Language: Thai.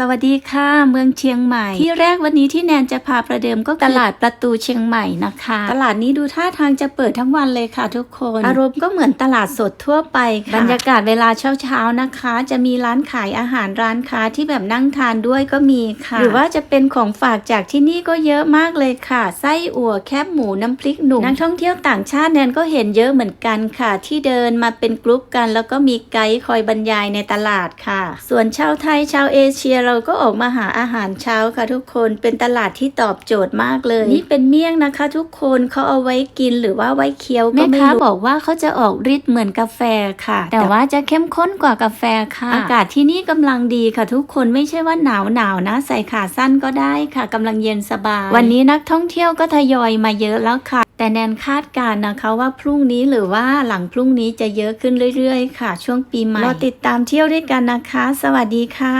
สวัสดีค่ะ เมืองเชียงใหม่ ที่แรกวันนี้ที่แนนจะพาประเดิมก็คือตลาดประตูเชียงใหม่นะคะ ตลาดนี้ดูท่าทางจะเปิดทั้งวันเลยค่ะทุกคน อารมณ์ก็เหมือนตลาดสดทั่วไปค่ะบรรยากาศเวลาเช้าๆนะคะ จะมีร้านขายอาหารร้านค้าที่แบบนั่งทานด้วยก็มีค่ะ หรือว่าจะเป็นของฝากจากที่นี่ก็เยอะมากเลยค่ะ ไส้อั่วแคบหมูน้ำพริกหนุ่มนักท่องเที่ยวต่างชาติแนนก็เห็นเยอะเหมือนกันค่ะ ที่เดินมาเป็นกลุ่มกัน แล้วก็มีไกด์คอยบรรยายในตลาดค่ะ ส่วนชาวไทยชาวเอเชียเราก็ออกมาหาอาหารเช้าค่ะทุกคนเป็นตลาดที่ตอบโจทย์มากเลย นี่เป็นเมี่ยงนะคะ ทุกคนเขาเอาไว้กินหรือว่าไว้เคี้ยวก็ไม่รู้แม่ค้าบอกว่าเขาจะออกฤทธิ์เหมือนกาแฟค่ะ แต่ว่าจะเข้มข้นกว่ากาแฟค่ะ อากาศที่นี่กำลังดีค่ะทุกคนไม่ใช่ว่าหนาวหนาวๆนะ ใส่ขาสั้นก็ได้ค่ะกำลังเย็นสบาย วันนี้นักท่องเที่ยวก็ทยอยมาเยอะแล้วค่ะแต่แนนคาดการณ์นะคะว่าพรุ่งนี้หรือว่าหลังพรุ่งนี้จะเยอะขึ้นเรื่อยๆ ค่ะ ช่วงปีใหม่รอติดตามเที่ยวด้วยกันนะคะ สวัสดีค่ะ